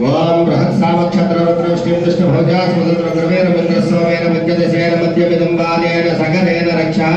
ఓం బృహత్సామక్షత్రవృష్టిం దృష్టభోజా స్మృతద్రవేణ మిత్రస్వమేన మధ్యదశేన మధ్యమిదంబాలేన సగరేణ రక్షా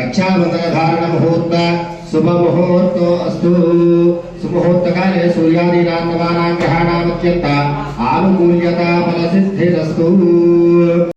రక్షాబంధనధారణ ముహూర్త శుభముహూర్తో అస్తు సుముహూర్తకాలే సూర్యాదీనాన్నవానాం గ్రహాణామత్యంత ఆనుకూల్యతా ఫలసిద్ధిరస్తు